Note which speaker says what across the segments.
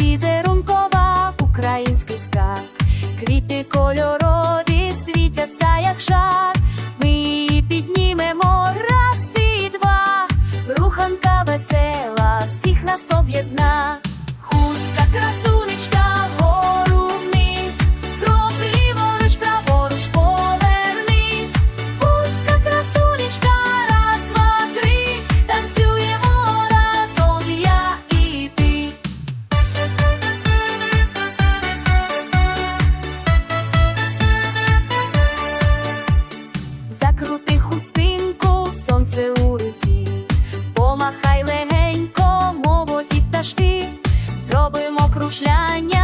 Speaker 1: Візерункова, український скарб, квіти кольорові світяться, як жар. Ми її піднімемо раз і два. Руханка весела, всіх нас об'єдна. Хустка красунечка, зробимо кружляння,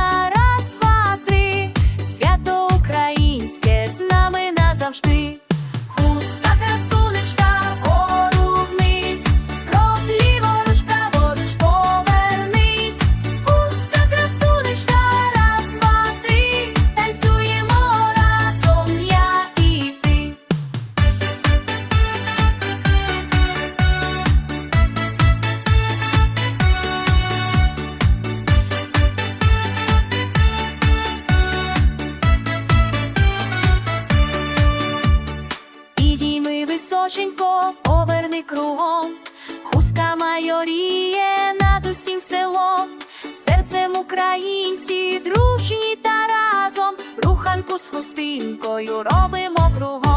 Speaker 1: Височенько, поверни кругом, хустка майоріє над усім селом, серцем українці, дружні та разом, руханку з хустинкою робимо кругом.